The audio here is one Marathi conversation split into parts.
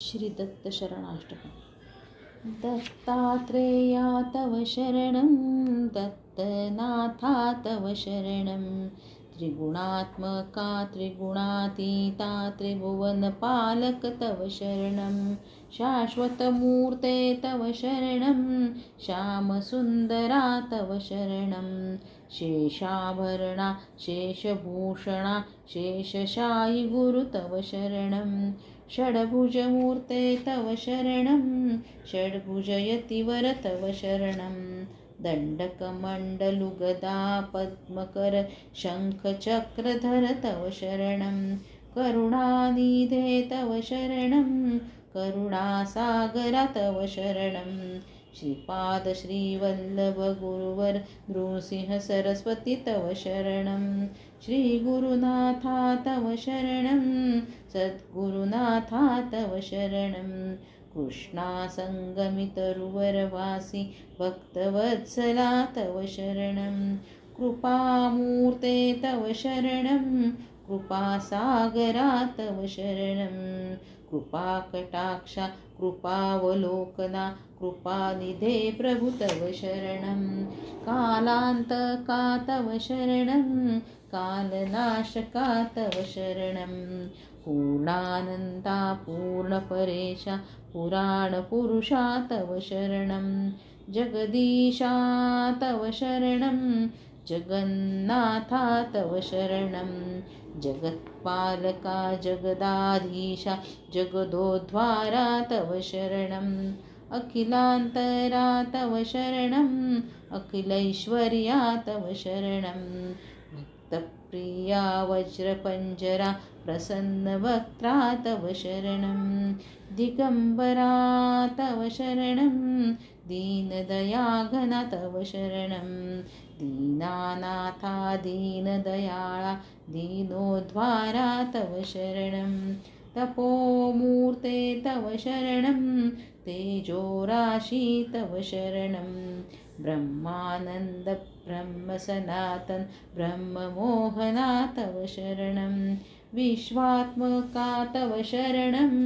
श्री दत्त शरणाष्टकम् दत्तात्रेया तव शरणं दत्तनाथा तव शरणं। त्रिगुणात्मका त्रिगुणातीता त्रिभुवनपालक तव शरणं। शाश्वतमूर्ते तव शरणं श्यामसुन्दरा तव शरणं। शेषाभरणा शेषभूषणा शेषशायि गुरु तव शरणं। षड्भुजमूर्ते तव शरणं षड्भुजयतिवर तव शरणं। दण्डकमण्डलुगदा पद्मकर शङ्खचक्रधर तव शरणं। करुणानिधे तव शरणं करुणासागरा तव शरणं। श्रीपाद श्रीवल्लभ गुरुवर नृसिंह सरस्वती तव शरणं। श्रीगुरुनाथा तव शरणं। सद्गुरुनाथा तव शरणं। कृष्णासङ्गमितरुवरवासि भक्तवत्सला तव शरणं। कृपामूर्ते तव शरणं। कृपासागरा तव शरणं. कृपाकटाक्षा कृपावलोकना कृपानिधे प्रभु तव शरणं. कालान्तका तव शरणं? कालनाशका तव शरणं. पूर्णानन्दा पूर्णपरेशा पुराणपुरुषा तव शरणं. जगदीशा तव शरणं. जगन्नाथा तव शरणं। जगत्पालका जगदाधीशा जगदोद्वारा तव शरणम् अखिलान्तरा तव शरणम् अखिलैश्वर्या तव शरणम् भक्तप्रिया वज्रपञ्जरा प्रसन्नवक्त्रा तव शरणं दिगम्बरा तव शरणं दीनदयाघना तव शरणं दीनानाथा दीनदयाळा दीनोद्वारा तव शरणं तपोमूर्ते तव शरणं तेजोराशि तव शरणं ब्रह्मानन्द ब्रह्मसनातन ब्रह्ममोहना तव शरणं विश्वात्मका तव शरणं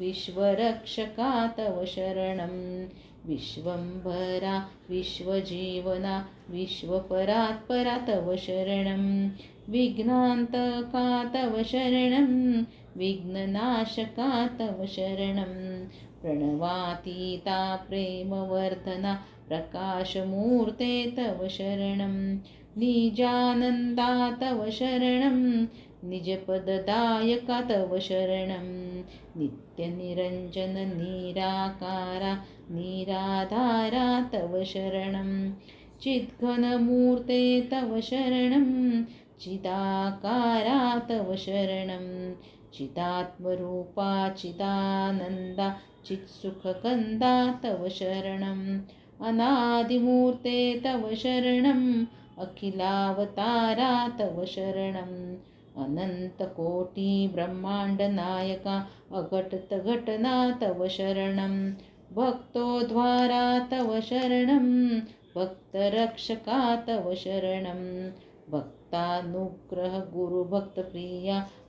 विश्वरक्षका तव शरणं विश्वम्भरा विश्वजीवना विश्वपरात्परा तव शरणं विघ्नान्तका तव शरणं विघ्ननाशका तव शरणं प्रणवातीता प्रेमवर्धना प्रकाशमूर्ते तव शरणं। निजानन्दा तव शरणं। निजपददायका तव शरणं। नित्यनिरञ्जन निराकारा निराधारा तव शरणं। चिद्घनमूर्ते तव शरणं। चिदाकारा तव शरणं चिदात्मरूपा चिदानन्दा चित्सुखकन्दा तव शरणम्। अनादिमूर्ते तव शरणम् अखिलावतारा तव शरणम्। अनन्तकोटि ब्रह्माण्डनायका अघटतघटना तव शरणं भक्तोद्वारा तव शरणं भक्तरक्षका तव शरणं भक्तानुग्रह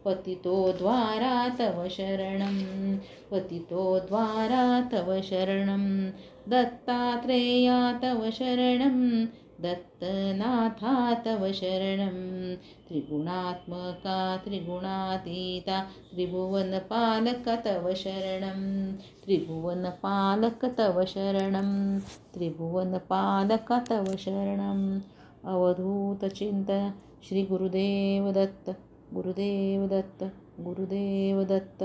पतितो पतितोद्वारा तव शरणं पतितोद्वारा तव शरणं। दत्तात्रेया तव शरणं दत्तनाथा तव शरणं। त्रिगुणात्मका त्रिगुणातीता त्रिभुवनपालक तव शरणं। त्रिभुवनपालक तव शरणं त्रिभुवनपालक तव शरणम् अवधूतचिन्त श्रीगुरुदेवदत्त गुरुदेव दत्त गुरुदेव दत्त.